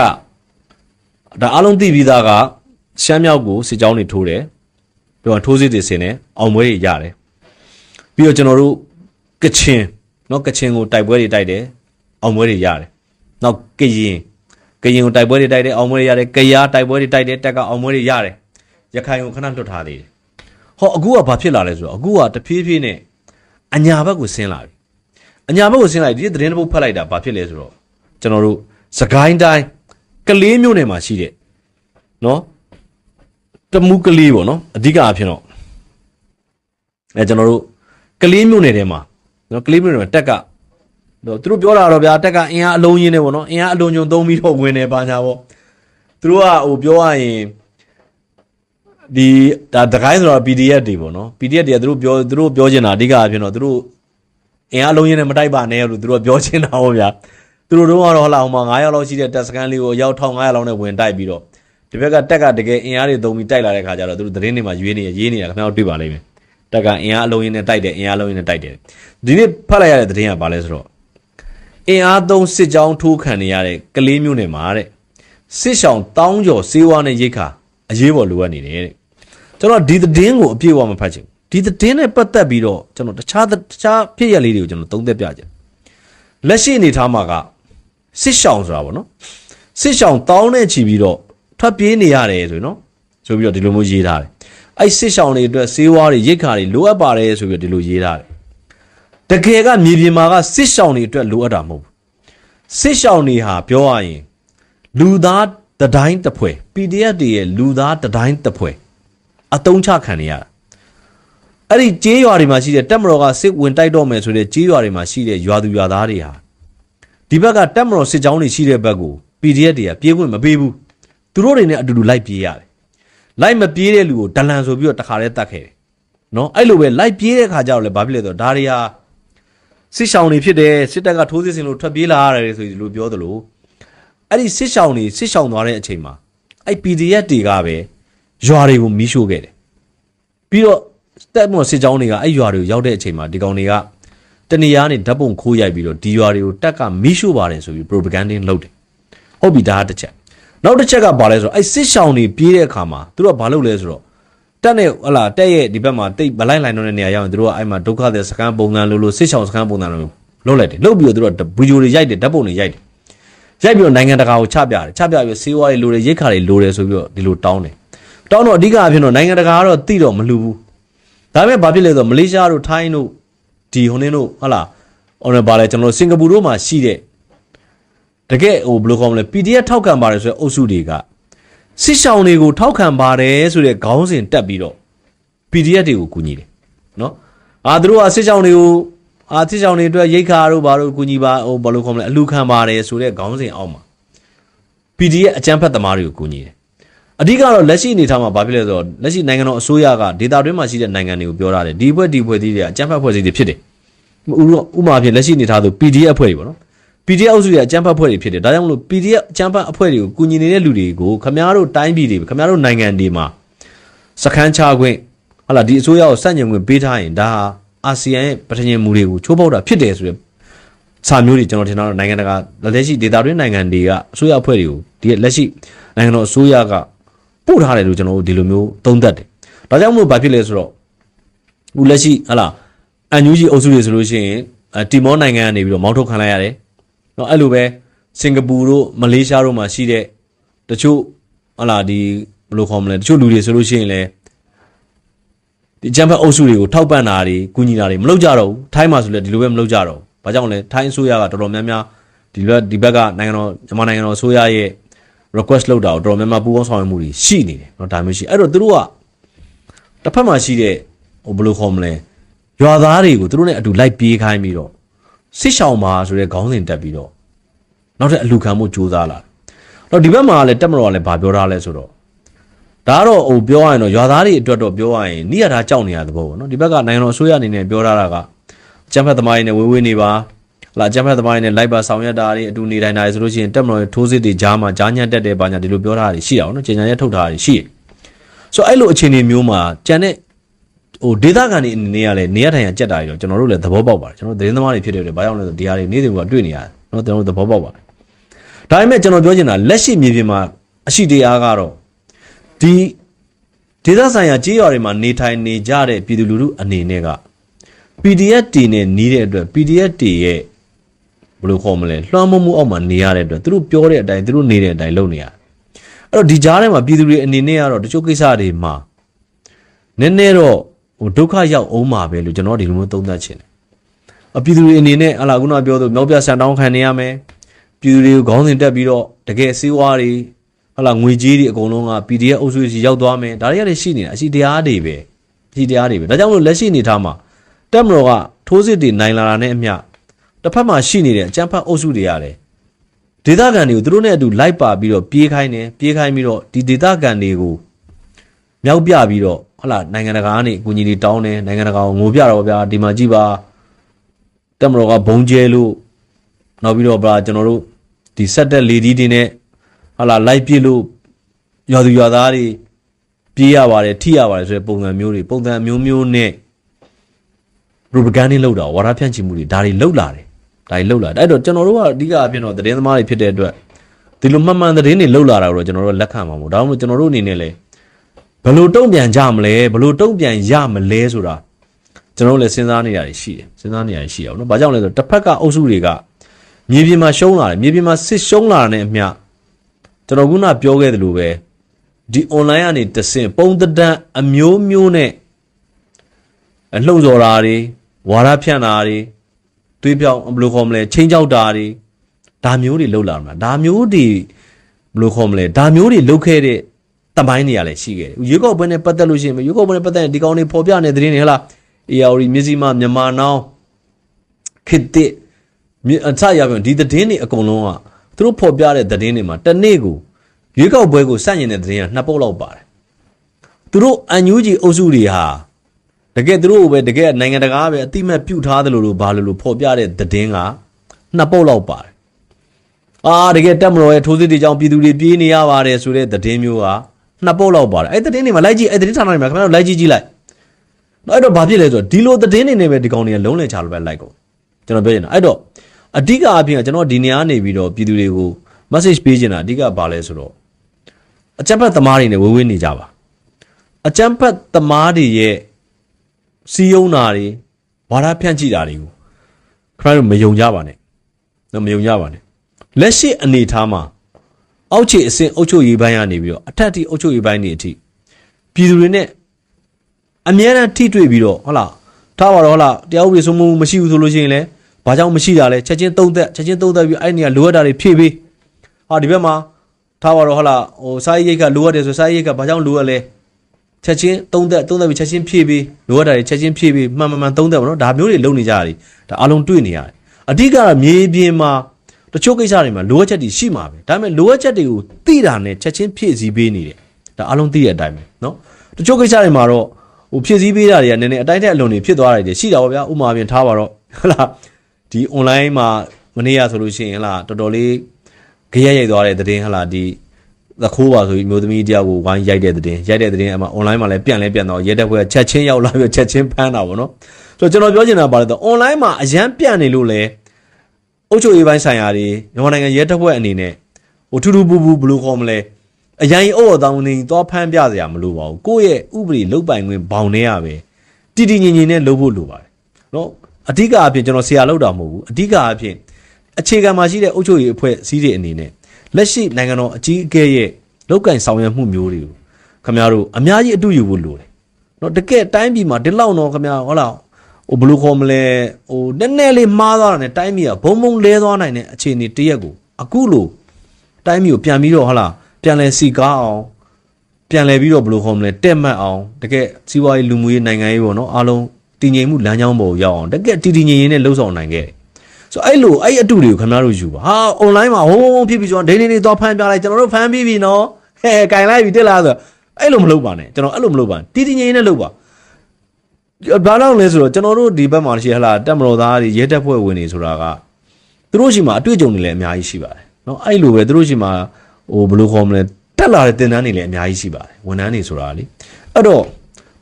ဒါအားလုံးသိပြီးသားကရှမ်းမြောက်ကိုစစ်ကြောင်းတွေထိုးတယ်ပြီးတော့ထိုးစစ်တွေဆင်တယ်အောင်ပွဲတွေရတယ်ပြီးတော့ကျွန်တော်တို့ကချင်เนาะကချင်ကိုတိုက်ပွဲတွေတိုက်တယ်အောင်ပွဲတွေရတယ်နောက်ကရင်ကရင်ကိုတိုက်ပွဲတွေတိုက်တယ်အောင်ပွဲတွေရတယ်ကရားတိုက်ပွဲတွေတိုက်တယ်တက်ကအောင်ပွဲတွေရတယ်ရခိုင်ကိုခဏလွတ်ထားသေးတယ် ဟောအခုကဘာဖြစ်လာလဲဆိုတော့အခုကတဖြည်းဖြည်းနဲ့အညာဘက်ကိုဆင်းလာပြီအညာဘက်ကိုဆင်းလာပြီဒီသတင်းတစ်ပုဒ်ဖတ်လိုက်တာဘာဖြစ်လဲဆိုတော့ကျွန်တော်တို့စကိုင်းတိုင်းကလေးမျိုးနယ်မှာရှိတဲ့နော်တမူးကလေးပေါ့နော်အဓိကအဖြစ်တော့အဲကျွန်တော်တို့ကလေးမျိုးနယ်ထဲမှာနော်ကလေးမျိုးနယ်မှာတက်ကတော့သူတို့ပြောတာတော့ဗျာတက်ကအင်အားအလုံးရင်းနေပေါ့နော်အင်အားအလုံးညုံသုံးပြီးတော့ဝင်နေပါညာပေါ့သူတို့ကဟိုပြောရရင် ဒီဒါတခိုင်းဆိုတော့ PDF တွေပေါ့နော် PDF တွေကသူတို့ပြောသူတို့ပြောချင်တာအဓိကအဖြစ်တော့သူတို့အင်အားအလုံးရင်းနဲ့မတိုက်ပါနဲ့လို့သူတို့ပြောချင်တာပေါ့ဗျာသူတို့တော့ကတော့ဟလာဟိုမှာ9ရောက်လောက်ရှိတဲ့တက်စကန်လေးကိုအရောက်1500လောက်နဲ့ဝင်တိုက်ပြီးတော့ဒီဘက်ကတက်ကတကယ်အင်အားတွေသုံးပြီးတိုက်လာတဲ့ခါကျတော့သူတို့သတင်းတွေမှာရွေးနေရေးနေတာခင်ဗျားတို့တွေ့ပါလိမ့်မယ်တက်ကအင်အားအလုံးရင်းနဲ့တိုက်တယ်အင်အားအလုံးရင်းနဲ့တိုက်တယ်ဒီနေ့ဖတ်လိုက်ရတဲ့သတင်းကဘာလဲဆိုတော့အင်အားသုံးစစ်ကြောင်းထိုးခံနေရတဲ့ကလေးမျိုးနယ်မှာတဲ့စစ်ဆောင်တောင်းကျော်စေးဝါးနဲ့ရိတ်ခါအရေးပေါ်လိုအပ်နေတယ်တဲ့ ကျွန်တော်ဒီသတင်းကိုအပြည့်အဝမဖတ်ချင်ဘူးဒီသတင်းနဲ့ပတ်သက်ပြီးတော့ကျွန်တော်တခြားတခြားဖြစ်ရလေးတွေကိုကျွန်တော်သုံးသပ်ပြချင်လက်ရှိအနေထားမှာကစစ်ဆောင်ဆိုတာပေါ့နော်စစ်ဆောင်တောင်းနဲ့ချီပြီးတော့ထွက်ပြေးနေရတယ်ဆိုရင်နော်ဆိုပြီးတော့ဒီလိုမျိုးရေးထားတယ်အဲ့စစ်ဆောင်တွေအတွက်စေးဝါးတွေရိတ်ခါတွေလိုအပ်ပါတယ်ဆိုပြီးတော့ဒီလိုရေးထားတယ်တကယ်ကမြေပြင်မှာကစစ်ဆောင်တွေအတွက်လိုအပ်တာမဟုတ်ဘူးစစ်ဆောင်တွေဟာပြောရရင်လူသားတတိုင်းတစ်ဖွဲ PDF တွေရဲ့လူသားတတိုင်းတစ်ဖွဲ အတုံးချခံနေရတာအဲ့ဒီကြေးရွာတွေမှာရှိတဲ့တက်မတော်ကစစ်ဝင်တိုက်တော့မယ်ဆိုတဲ့ကြေးရွာတွေမှာရှိတဲ့ရွာသူရွာသားတွေဟာဒီဘက်ကတက်မတော်စစ်ကြောင်းတွေရှိတဲ့ဘက်ကို PDF တွေကပြေးခွင့်မပေးဘူးသူတို့တွေနဲ့အတူတူလိုက်ပြေးရတယ်လိုက်မပြေးတဲ့လူကိုဒလန်ဆိုပြီးတော့တခါတည်းတတ်ခဲ့တယ်နော်အဲ့လိုပဲလိုက်ပြေးတဲ့ခါကျတော့လေဘာဖြစ်လဲဆိုတော့ဒါတွေဟာစစ်ဆောင်တွေဖြစ်တယ်စစ်တပ်ကထိုးစစ်ဆင်လို့ထွက်ပြေးလာရတယ်ဆိုပြီးလို့ပြောသလိုအဲ့ဒီစစ်ဆောင်တွေစစ်ဆောင်သွားတဲ့အချိန်မှာအဲ့ PDF တွေကပဲ ရွာတွေကိုမီးရှို့ခဲ့တယ်ပြီးတော့တက်မော်စစ်ကြောင်းတွေကအဲ့ရွာတွေကိုရောက်တဲ့အချိန်မှာဒီကောင်တွေကတနေရာနေဓာတ်ပုံခိုးရိုက်ပြီးတော့ဒီရွာတွေကိုတက်ကမီးရှို့ပါတယ်ဆိုပြီး propaganda လုပ်တယ်ဟုတ်ပြီဒါကတစ်ချက်နောက်တစ်ချက်ကဘာလဲဆိုတော့အဲ့စစ်ဆောင်တွေပြေးတဲ့အခါမှာသူတို့ကဘာလုပ်လဲဆိုတော့တက်နဲ့ဟလာတက်ရဲ့ဒီဘက်မှာတိတ်မလိုက်လိုက်တော့တဲ့နေရာရောက်ရင်တို့ကအဲ့မှာဒုက္ခတဲ့စကန်ပုံစံလိုလိုစစ်ဆောင်စကန်ပုံစံလိုလုပ်လိုက်တယ်လုပ်ပြီးတော့တို့ကဗီဒီယိုတွေရိုက်တယ်ဓာတ်ပုံတွေရိုက်တယ်ရိုက်ပြီးတော့နိုင်ငံတကာကိုချပြတယ်ချပြပြီးစေးဝါးတွေလိုတယ်ရိတ်ခါတွေလိုတယ်ဆိုပြီးတော့ဒီလိုတောင်းတယ် တောင်းတော့အဓိကအဖြစ်တော့နိုင်ငံတကာကတော့တိတော့မလူဘူးဒါပေမဲ့ဘာဖြစ်လဲဆိုတော့မလေးရှားတို့ထိုင်းတို့ဒီဟိုနင်းတို့ဟလာဟိုနေပါလဲကျွန်တော်တို့စင်ကာပူတို့မှာရှိတဲ့တကယ်ဟိုဘယ်လိုခေါ်မလဲ PDF ထောက်ခံပါတယ်ဆိုတဲ့အုပ်စုတွေကစစ်ရှောင်းတွေကိုထောက်ခံပါတယ်ဆိုတဲ့ခေါင်းစဉ်တက်ပြီးတော့ PDF တွေကိုကူညီတယ်နော်အာသူတို့ကစစ်ရှောင်းတွေကိုအာစစ်ရှောင်းတွေအတွက်ရိတ်ခါတို့ဘာတို့ကူညီပါဟိုဘာလို့ခေါ်မလဲအလူခံပါတယ်ဆိုတဲ့ခေါင်းစဉ်အောက်မှာ PDF အကြမ်းဖက်သမားတွေကိုကူညီတယ် အဓိကတော့လက်ရှိအနေထားမှာဘာဖြစ်လဲဆိုတော့လက်ရှိနိုင်ငံတော်အစိုးရကဒေတာတွင်းမှာရှိတဲ့နိုင်ငံတွေကိုပြောထားတယ်ဒီဘက်ဒီဘက်ဒီတွေကအကြမ်းဖက်ဖွဲ့စည်းတွေဖြစ်တယ်ဥရောဥမာဖြစ်လက်ရှိအနေထားဆို PDF အဖွဲ့တွေပေါ့နော် PDF အုပ်စုတွေအကြမ်းဖက်အဖွဲ့တွေဖြစ်တယ်ဒါကြောင့်မလို့ PDF အကြမ်းဖက်အဖွဲ့တွေကိုကူညီနေတဲ့လူတွေကိုခမားတို့တိုင်းပြည်တွေခမားတို့နိုင်ငံတွေမှာစခန်းချခွင့်ဟလာဒီအစိုးရကိုစန့်ကျင်ခွင့်ပေးထားရင်ဒါဟာအာဆီယံရဲ့ပထညင်မူတွေကိုချိုးဖောက်တာဖြစ်တယ်ဆိုတဲ့စာမျိုးတွေကျွန်တော်ထင်တာတော့နိုင်ငံတကာလက်ရှိဒေတာတွင်းနိုင်ငံတွေကအစိုးရအဖွဲ့တွေကိုဒီလက်ရှိနိုင်ငံတော်အစိုးရက ပို့ထားတယ်လို့ကျွန်တော်တို့ဒီလိုမျိုးသုံးသပ်တယ်။ဒါကြောင့်မို့ဘာဖြစ်လဲဆိုတော့အခုလက်ရှိဟလာအန်ယူဂျီအုပ်စုတွေဆိုလို့ရှိရင်တီမောနိုင်ငံကနေပြီးတော့မောင်းထုတ်ခံလိုက်ရတယ်။နော်အဲ့လိုပဲစင်ကာပူတို့မလေးရှားတို့မှာရှိတဲ့တချို့ဟလာဒီဘယ်လိုခေါ်မလဲတချို့လူတွေဆိုလို့ရှိရင်လည်းဒီဂျမ်ဖတ်အုပ်စုတွေကိုထောက်ပံ့တာတွေကူညီတာတွေမလုပ်ကြတော့ဘူးထိုင်းမှာဆိုလည်းဒီလိုပဲမလုပ်ကြတော့ဘူးဘာကြောင့်လဲထိုင်းအစိုးရကတော်တော်များများဒီဘက်ဒီဘက်ကနိုင်ငံတော်မြန်မာနိုင်ငံတော်အစိုးရရဲ့ request လုပ်တာကိုတော်တော်များများပူးပေါင်းဆောင်ရွက်မှုတွေရှိနေတယ်เนาะဒါမျိုးရှိအဲ့တော့သူတို့ကတစ်ဖက်မှာရှိတဲ့ဟိုဘယ်လိုခေါ်မလဲရွာသားတွေကိုသူတို့နဲ့အတူလိုက်ပြေးခိုင်းပြီးတော့စစ်ရှောင်ပါဆိုတဲ့ခေါင်းစဉ်တက်ပြီးတော့နောက်ထပ်အလူခံမှုစူးစမ်းလာတော့ဒီဘက်မှာလည်းတက်မတော်ကလည်းဗာပြောထားလဲဆိုတော့ဒါကတော့ဟိုပြောရရင်တော့ရွာသားတွေအတွက်တော့ပြောရရင်နိရထားကြောက်နေရတဲ့ဘောပေါ့နော်ဒီဘက်ကနိုင်ငံတော်အစိုးရအနေနဲ့ပြောထားတာကအကြမ်းဖက်သမားတွေနဲ့ဝေးဝေးနေပါ လာအကြမ်းဖက်သမားတွေနဲ့လိုက်ပါဆောင်ရွက်တာတွေအတူနေတိုင်းတာတွေဆိုလို့ရှိရင်တက်မတော်ရဲ့ထိုးစစ်တွေကြားမှာကြားညံ့တက်တယ်ပါညာဒီလိုပြောထားတာရှိအောင်နော်ကျင်ညာရက်ထုတ်ထားတာရှိတယ်ဆိုတော့အဲ့လိုအခြေအနေမျိုးမှာကြံတဲ့ဟိုဒေသခံတွေအနေနဲ့ကလည်းနေရထိုင်ရကြက်တာတွေတော့ကျွန်တော်တို့လည်းသဘောပေါက်ပါတယ်ကျွန်တော်သတင်းသမားတွေဖြစ်တယ်ဘာကြောင့်လဲဆိုဒီဟာတွေနေ့စဉ်ကတွေ့နေရတယ်နော်ကျွန်တော်တို့သဘောပေါက်ပါတယ်ဒါပေမဲ့ကျွန်တော်ပြောချင်တာလက်ရှိမြေပြင်မှာအရှိတရားကတော့ဒီဒေသဆိုင်ရာကြေးရွာတွေမှာနေထိုင်နေကြတဲ့ပြည်သူလူထုအနေနဲ့က PDF တီနဲ့နီးတဲ့အတွက် PDF တီရဲ့ ဘယ်လိုခေါ်မလဲလွှမ်းမိုးမှုအောက်မှာနေရတဲ့အတွက်သူတို့ပြောတဲ့အတိုင်းသူတို့နေတဲ့အတိုင်းလုပ်နေရတယ်အဲ့တော့ဒီကြားထဲမှာပြည်သူတွေအနေနဲ့ကတော့တချို့ကိစ္စတွေမှာနည်းနည်းတော့ဟိုဒုက္ခရောက်အောင်မှာပဲလို့ကျွန်တော်ဒီလိုမျိုးသုံးသပ်ချင်တယ်အပြည်သူတွေအနေနဲ့အလားခုနပြောသလိုမြောက်ပြဆန်တောင်းခံနေရမယ်ပြည်သူတွေကိုခေါင်းစဉ်တက်ပြီးတော့တကယ်စေးဝါးတွေဟလာငွေကြေးတွေအကုန်လုံးက PDF အုပ်စုစီရောက်သွားမယ်ဒါတွေကလည်းရှိနေတာအရှိတရားတွေပဲအရှိတရားတွေပဲဒါကြောင့်မလို့လက်ရှိအနေထားမှာတက်မတော်ကထိုးစစ်တွေနိုင်လာတာနဲ့အမျှ တစ်ဖက်မှာရှိနေတဲ့အကြမ်းဖက်အုပ်စုတွေကလည်းဒေသခံတွေကိုသူတို့နဲ့အတူလိုက်ပါပြီးတော့ပြေးခိုင်းတယ်ပြေးခိုင်းပြီးတော့ဒီဒေသခံတွေကိုမြောက်ပြပြီးတော့ဟလာနိုင်ငံတကာကနေအကူအညီတွေတောင်းတယ်နိုင်ငံတကာကိုငိုပြတော့ဗျာဒီမှာကြည့်ပါတက်မတော်ကဘုံကျဲလို့နောက်ပြီးတော့ဗျာကျွန်တော်တို့ဒီဆက်တက်လေဒီတွေနဲ့ဟလာလိုက်ပြစ်လို့ရွာသူရွာသားတွေပြေးရပါတယ်ထိရပါတယ်ဆိုတဲ့ပုံစံမျိုးတွေပုံစံမျိုးမျိုးနဲ့ propaganda လောက်တာဝါဒဖြန့်ချီမှုတွေဒါတွေလောက်လာတယ် ဒါတွေလောက်လာတယ်အဲ့တော့ကျွန်တော်တို့ကအဓိကအဖြစ်တော့သတင်းသမားတွေဖြစ်တဲ့အတွက်ဒီလိုမှန်မှန်သတင်းတွေလောက်လာတာကိုတော့ကျွန်တော်တို့လက်ခံမှာမဟုတ်ဒါမှမဟုတ်ကျွန်တော်တို့အနေနဲ့လည်းဘယ်လိုတုံ့ပြန်ကြမလဲဘယ်လိုတုံ့ပြန်ရမလဲဆိုတာကျွန်တော်တို့လည်းစဉ်းစားနေရတယ်ရှိတယ်စဉ်းစားနေရတယ်ရှိရအောင်နော်ဘာကြောင့်လဲဆိုတော့တစ်ဖက်ကအုပ်စုတွေကမြေပြင်မှာရှုံးလာတယ်မြေပြင်မှာစစ်ရှုံးလာတာနဲ့အမျှကျွန်တော်ခုနပြောခဲ့သလိုပဲဒီ online ကနေတဆင့်ပုံတဒန်းအမျိုးမျိုးနဲ့အလှုပ်ဆော်တာတွေဝါဒဖြန့်တာတွေ တွေးပြောင်းဘယ်လိုခေါ်မလဲချင်းကြောက်တာတွေဒါမျိုးတွေလှုပ်လာမှာဒါမျိုးတွေဘယ်လိုခေါ်မလဲဒါမျိုးတွေလှုပ်ခဲ့တဲ့တမိုင်းတွေကလည်းရှိခဲ့တယ်ရွေးကောက်ပွဲနဲ့ပတ်သက်လို့ရှိရင်ရွေးကောက်ပွဲနဲ့ပတ်သက်ရင်ဒီကောင်တွေပေါ်ပြနေတဲ့သတင်းတွေဟဲ့လား AR မြစည်းမမြန်မာနောင်ခေတ်တစ်မြအစရပြန်ဒီသတင်းတွေအကုန်လုံးကသူတို့ပေါ်ပြတဲ့သတင်းတွေမှာတစ်နေ့ကိုရွေးကောက်ပွဲကိုစန့်ကျင်တဲ့သတင်းကနှစ်ပုတ်လောက်ပါတယ်သူတို့အန်ယူဂျီအုပ်စုတွေဟာ တကယ်သူတို့ပဲတကယ်နိုင်ငံတကာပဲအတိမတ်ပြုတ်ထားသလိုလိုဘာလို့လို့ပေါ်ပြတဲ့သတင်းကနှစ်ပုတ်လောက်ပါတယ်အာတကယ်တက်မတော်ရဲ့ထိုးစစ်တွေကြောင့်ပြည်သူတွေပြေးနေရပါတယ်ဆိုတဲ့သတင်းမျိုးကနှစ်ပုတ်လောက်ပါတယ်အဲ့သတင်းတွေမှာလိုက်ကြည့်အဲ့သတင်းဌာနတွေမှာခင်ဗျားတို့လိုက်ကြည့်ကြည့်လိုက်တော့အဲ့တော့ဘာဖြစ်လဲဆိုတော့ဒီလိုသတင်းတွေနဲ့ပဲဒီကောင်တွေကလုံးလည်ချလို့ပဲလိုက်ကုန်ကျွန်တော်ပြောနေတာအဲ့တော့အဓိကအပြင်ကကျွန်တော်ဒီနေရာနေပြီးတော့ပြည်သူတွေကို message ပေးချင်တာအဓိကဘာလဲဆိုတော့အချက်ဖက်သမားတွေနဲ့ဝေးဝေးနေကြပါအကြမ်းဖက်သမားတွေရဲ့ စီယုံနာတွေဝါဒဖြန့်ကြည့်တာတွေကိုခင်ဗျားတို့မယုံကြပါနဲ့နော်မယုံကြပါနဲ့လက်ရှိအနေအထားမှာအောက်ခြေအဆင့်အုပ်ချုပ်ရေးပိုင်းကနေပြီးတော့အထက်ထိအုပ်ချုပ်ရေးပိုင်းတွေအထိပြည်သူတွေနဲ့အများအားထိတွေ့ပြီးတော့ဟုတ်လားထားပါတော့ဟုတ်လားတရားဥပဒေစိုးမိုးမှုမရှိဘူးဆိုလို့ရှိရင်လည်းဘာကြောင့်မရှိတာလဲချက်ချင်းသုံးသက်ချက်ချင်းသုံးသက်ပြီးအဲ့ဒီနေရာလိုအပ်တာတွေဖြည့်ပေးဟာဒီဘက်မှာထားပါတော့ဟုတ်လားဟိုစာရေးရိတ်ကလိုအပ်တယ်ဆိုစာရေးရိတ်ကဘာကြောင့်လိုအပ်လဲ ချက်ချင်းသုံးသက်သုံးသက်ပြီးချက်ချင်းဖြည့်ပြီးလိုအပ်တာတွေချက်ချင်းဖြည့်ပြီးမှန်မှန်သုံးသက်ပါနော်ဒါမျိုးတွေလုပ်နေကြရတယ်ဒါအလုံးတွေ့နေရတယ်အဓိကတော့မြေပြင်မှာတချို့ကိစ္စတွေမှာလိုအပ်ချက်တွေရှိမှာပဲဒါပေမဲ့လိုအပ်ချက်တွေကိုသိတာနဲ့ချက်ချင်းဖြည့်ဆည်းပေးနေတယ်ဒါအလုံးသိတဲ့အတိုင်းပဲနော်တချို့ကိစ္စတွေမှာတော့ဟိုဖြည့်ဆည်းပေးတာတွေကနည်းနည်းအတိုင်းထက်အလွန်တွေဖြစ်သွားတာတွေရှိတာပေါ့ဗျာဥမာပြင်ထားပါတော့ဟလာဒီ online မှာမနေ့ကဆိုလို့ရှိရင်ဟလာတော်တော်လေးခရက်ရိုက်သွားတဲ့သတင်းဟလာဒီ သခိုးပါဆိုပြီးမျိုးသမီးတယောက်ကိုဝိုင်းရိုက်တဲ့သတင်းရိုက်တဲ့သတင်းအမှ online မှာလည်းပြန်လဲပြန်တော့ရဲတက်ဖွဲ့ချက်ချင်းရောက်လာပြီးချက်ချင်းဖမ်းတာပေါ့နော်ဆိုတော့ကျွန်တော်ပြောချင်တာပါလေတော့ online မှာအရန်ပြန်နေလို့လဲအုပ်ချုပ်ရေးပိုင်းဆိုင်ရာတွေမြန်မာနိုင်ငံရဲတပ်ဖွဲ့အနေနဲ့ဟိုထူးထူးပူပူဘယ်လိုခေါ်မလဲအရင်အော်တောင်းနေတော့ဖမ်းပြစရာမလိုပါဘူးကိုယ့်ရဲ့ဥပဒေလုတ်ပိုင်ခွင့်ဘောင်ထဲရပဲတည်တည်ငြိမ်ငြိမ်နဲ့လုပ်ဖို့လိုပါတယ်နော်အဓိကအဖြစ်ကျွန်တော်ဆရာလောက်တာမဟုတ်ဘူးအဓိကအဖြစ်အခြေခံမှာရှိတဲ့အုပ်ချုပ်ရေးအဖွဲ့အစည်းတွေအနေနဲ့ လက်ရှိနိုင်ငံတော်အကြီးအကဲရဲ့လောက်ကင်ဆောင်ရွက်မှုမျိုးတွေကိုခင်ဗျားတို့အများကြီးအတူယူဖို့လိုတယ်နော်တကယ်တိုင်းပြည်မှာဒီလောက်တော့ခင်ဗျာဟုတ်လားဟိုဘယ်လိုခေါ်မလဲဟိုနည်းနည်းလေးမှားသွားတာနဲ့တိုင်းပြည်ကဘုံဘုံလဲသွားနိုင်တဲ့အခြေအနေတရက်ကိုအခုလို့တိုင်းပြည်ကိုပြန်ပြီးတော့ဟုတ်လားပြန်လဲစီကားအောင်ပြန်လဲပြီးတော့ဘယ်လိုခေါ်မလဲတက်မှတ်အောင်တကယ်စီးပွားရေးလူမှုရေးနိုင်ငံရေးပေါ့နော်အားလုံးတည်ငြိမ်မှုလမ်းကြောင်းပေါ်ရောက်အောင်တကယ်တည်တည်ငြိမ်ငြိမ်နဲ့လှုပ်ဆောင်နိုင်ခဲ့တယ် ဆိုအဲ့လိုအဲ့အတုတွေကိုခင်ဗျားတို့ယူပါဟာ online မှာဟိုးဖြစ်ပြီးကျွန်တော် daily နေသွားဖမ်းပြလိုက်ကျွန်တော်တို့ဖမ်းပြီးပြီနော်ဟဲ့ကင်လိုက်ပြီတက်လာဆိုအဲ့လိုမလုပ်ပါနဲ့ကျွန်တော်အဲ့လိုမလုပ်ပါတီတီငိမ့်နဲ့လုပ်ပါဘာလို့လဲဆိုတော့ကျွန်တော်တို့ဒီဘက်မှာရှိဟလာတက်မတော်သားတွေရဲတပ်ဖွဲ့ဝင်တွေဆိုတာကသူတို့ရှိမှာအတွေ့အကြုံတွေလည်းအများကြီးရှိပါတယ်နော်အဲ့လိုပဲသူတို့ရှိမှာဟိုဘယ်လိုခေါ်မလဲတက်လာတဲ့တင်တန်းတွေလည်းအများကြီးရှိပါတယ်ဝန်ထမ်းတွေဆိုတာလေအဲ့တော့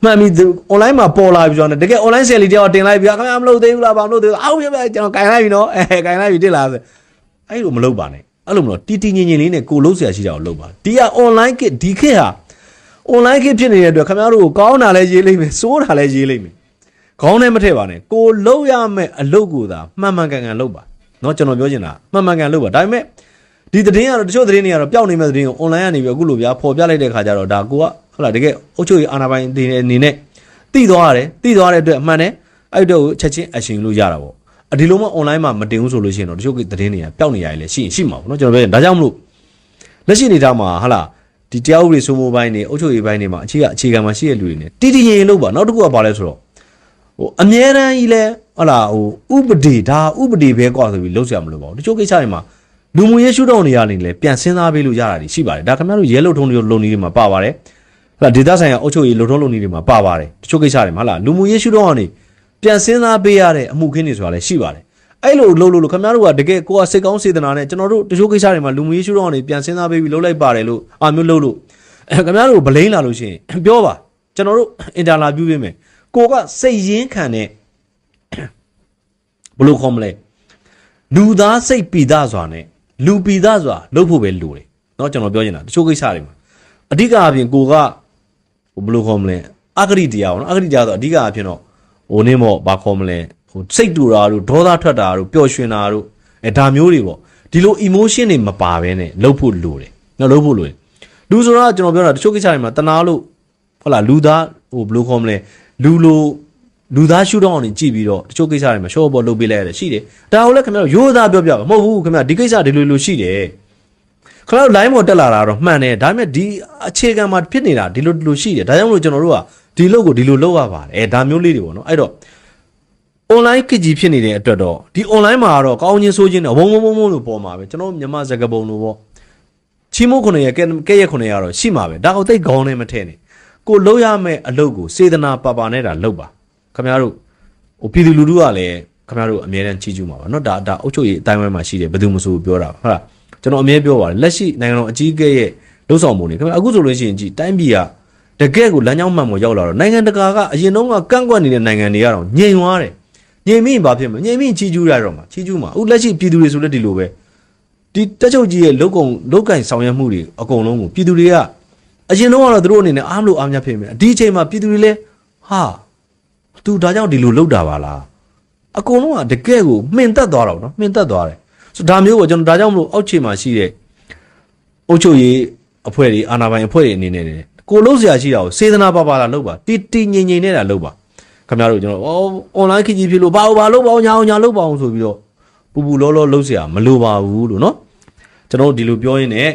မှန်ပြီသူ online မှာပေါ်လာပြီကျွန်တော်တကယ် online sale တယောက်တင်လိုက်ပြီခင်ဗျာမလုပ်သေးဘူးလားဘာမလုပ်သေးဘူးအော်ပြပြကျွန်တော်ကင်လိုက်ပြီနော်အဲကင်လိုက်ပြီတက်လာဆိုအဲ့လိုမလုပ်ပါနဲ့အဲ့လိုမလို့တီတီငင်ငင်လေးနဲ့ကိုလုံးဆရာရှိတာကိုလုပ်ပါဒီက online kit ဒီခေတ်ဟာ online kit ဖြစ်နေတဲ့အတွက်ခင်ဗျားတို့ကိုကောင်းတာလည်းရေးလိမ့်မယ်စိုးတာလည်းရေးလိမ့်မယ်ခေါင်းနဲ့မထည့်ပါနဲ့ကိုလုံးရမယ့်အလုပ်ကိုသာမှန်မှန်ကန်ကန်လုပ်ပါเนาะကျွန်တော်ပြောချင်တာမှန်မှန်ကန်လုပ်ပါဒါပေမဲ့ဒီသတင်းကတော့တချို့သတင်းတွေကတော့ပျောက်နေမဲ့သတင်းကို online ကနေပြီးအခုလိုဗျာပေါ်ပြလိုက်တဲ့ခါကျတော့ဒါကိုက ဟုတ်လားတကယ်အုတ်ချုပ်ရအာနာပိုင်ဒီအနေနဲ့တိသွားရတယ်တိသွားတဲ့အတွက်အမှန်နဲ့အဲ့တော့ချက်ချင်းအရှင်လို့ရတာပေါ့အဒီလိုမှ online မှာမတင်ဘူးဆိုလို့ရှိရင်တော့တချို့သတင်းတွေကပျောက်နေရရင်လည်းရှိရင်ရှိမှာပေါ့နော်ကျွန်တော်ပြောရင်ဒါကြောင့်မလို့လက်ရှိအနေထားမှာဟာလားဒီတရားဥပဒေစိုးမိုးပိုင်းနေအုပ်ချုပ်ရေးပိုင်းနေမှာအခြေကအခြေခံမှာရှိတဲ့လူတွေနေတည်တည်ငြိမ်လို့ပါနောက်တစ်ခုကဘာလဲဆိုတော့ဟိုအမြဲတမ်းကြီးလဲဟာလားဟိုဥပဒေဒါဥပဒေပဲကွာဆိုပြီးလုံးစရာမလိုပါဘူးတချို့ကိစ္စတွေမှာလူမှုရေးရှုထောင့်နေရာနေလဲပြန်စဉ်းစားပေးလို့ရတာတွေရှိပါတယ်ဒါခင်ဗျားတို့ရဲလုံထုံးတွေလုံနေတွေမှာပါပါတယ် ဟာဒေတာဆိုင်ရာအုပ်ချုပ်ရေးလုံထုံးလုံနေတွေမှာပါပါတယ်တချို့ကိစ္စတွေမှာဟာလားလူမှုရေးရှုထောင့်ကနေပြန်စဉ်းစားပေးရတဲ့အမှုခင်းတွေဆိုတာလည်းရှိပါတယ်အဲ့လိုလှုပ်လို့လို့ခင်ဗျားတို့ကတကယ်ကိုကစိတ်ကောင်းစေတနာနဲ့ကျွန်တော်တို့တချို့ကိစ္စတွေမှာလူမှုရေးရှုထောင့်ကနေပြန်စဉ်းစားပေးပြီးလှုပ်လိုက်ပါတယ်လို့အာမျိုးလှုပ်လို့အဲခင်ဗျားတို့ဗလိန်လာလို့ရှိရင်ပြောပါကျွန်တော်တို့အင်တာလာပြုပေးမယ်ကိုကစိတ်ရင်းခံတဲ့ဘယ်လိုခေါ်မလဲလူသားစိတ်ပီသားစွာနဲ့လူပီသားစွာလုပ်ဖို့ပဲလိုတယ်เนาะကျွန်တော်ပြောချင်တာတချို့ကိစ္စတွေမှာအဓိကအပြင်ကိုက ဟိုဘယ်လိုခေါ်မလဲအဂရိတရားပေါ့နော်အဂရိတရားဆိုအဓိကအပြင်တော့ဟိုနင်းမော့ဘာခေါ်မလဲဟိုစိတ်တူတာတို့ဒေါသထွက်တာတို့ပျော်ရွှင်တာတို့အဲဒါမျိုးတွေပေါ့ဒီလို emotion တွေမပါဘဲနဲ့လုပ်ဖို့လိုတယ်နော်လုပ်ဖို့လိုတယ်လူဆိုတာကျွန်တော်ပြောတာတချို့ကိစ္စတွေမှာတနာလို့ဟုတ်လားလူသားဟိုဘယ်လိုခေါ်မလဲလူလိုလူသားရှုတော့အောင်ကြည့်ပြီးတော့တချို့ကိစ္စတွေမှာရှော့ဘောလုပ်ပေးလိုက်ရတယ်ရှိတယ်ဒါကိုလည်းခင်ဗျားတို့ရိုးသားပြောပြပါမဟုတ်ဘူးခင်ဗျာဒီကိစ္စဒီလိုလိုရှိတယ် ခင်ဗျားတို့ line ပေါ်တက်လာတာတော့မှန်တယ်ဒါပေမဲ့ဒီအခြေခံမှာဖြစ်နေတာဒီလိုဒီလိုရှိတယ်ဒါကြောင့်မလို့ကျွန်တော်တို့ကဒီလုပ်ကိုဒီလိုလုပ်ရပါတယ်အဲဒါမျိုးလေးတွေပေါ့နော်အဲ့တော့ online ကကြီးဖြစ်နေတဲ့အတွက်တော့ဒီ online မှာတော့ကောင်းချင်းဆိုးချင်းတော့ဝုံဝုံဝုံဝုံလို့ပေါ်မှာပဲကျွန်တော်မြန်မာစကားပုံလို့ပေါ့ချီမိုးခုနှစ်ရကဲကဲရက်ခုနှစ်ရတော့ရှိမှာပဲဒါကိုသိကောင်းနေမထည့်နဲ့ကိုလှုပ်ရမယ့်အလုပ်ကိုစေတနာပါပါနဲ့တာလှုပ်ပါခင်ဗျားတို့ဟိုပြည်သူလူထုကလည်းခင်ဗျားတို့အမြဲတမ်းချီးကျူးမှာပါเนาะဒါဒါအုပ်ချုပ်ရေးအတိုင်းဝိုင်းမှာရှိတယ်ဘယ်သူမှမဆိုပြောတာဟုတ်လား ကျွန်တော်အမြဲပြောပါတယ်လက်ရှိနိုင်ငံတော်အကြီးအကဲရဲ့လှုပ်ဆောင်မှုတွေခင်ဗျာအခုဆိုလို့ရှိရင်ကြည်တိုင်းပြည်ကတကယ့်ကိုလမ်းကြောင်းမှန်ပေါ်ရောက်လာတော့နိုင်ငံတကာကအရင်တော့ကကန့်ကွက်နေတဲ့နိုင်ငံတွေကတော့ညင်သွားတယ်ညင်မိဘာဖြစ်မလဲညင်မိချီကျူးရတော့မှာချီကျူးမှာအခုလက်ရှိပြည်သူတွေဆိုလည်းဒီလိုပဲဒီတက်ချုပ်ကြီးရဲ့လုတ်ကုံလုတ်ကင်ဆောင်ရွက်မှုတွေအကုန်လုံးကိုပြည်သူတွေကအရင်တော့ကတော့သူတို့အနေနဲ့အားမလို့အားများဖြစ်မယ်ဒီအချိန်မှာပြည်သူတွေလည်းဟာသူဒါကြောင့်ဒီလိုလုပ်တာပါလားအကုန်လုံးကတကယ်ကိုမှင်သက်သွားတော့နော်မှင်သက်သွားတယ် ဆိုတော့ဒါမျိုးကိုကျွန်တော်ဒါကြောင့်မလို့အောက်ခြေမှာရှိတဲ့အုပ်ချုပ်ရေးအဖွဲ့တွေအာဏာပိုင်အဖွဲ့တွေအနေနဲ့လည်းကိုလုံးစရာရှိတာကိုစေတနာပါပါလာလုပ်ပါတီတီငိမ့်ငိမ့်နေတာလုပ်ပါခင်ဗျားတို့ကျွန်တော်အော် online ခကြီးဖြစ်လို့ဘာဘာလုပ်ပါအောင်ညာအောင်ညာလုပ်ပါအောင်ဆိုပြီးတော့ပူပူလောလောလုပ်စရာမလိုပါဘူးလို့နော်ကျွန်တော်တို့ဒီလိုပြောရင်းနဲ့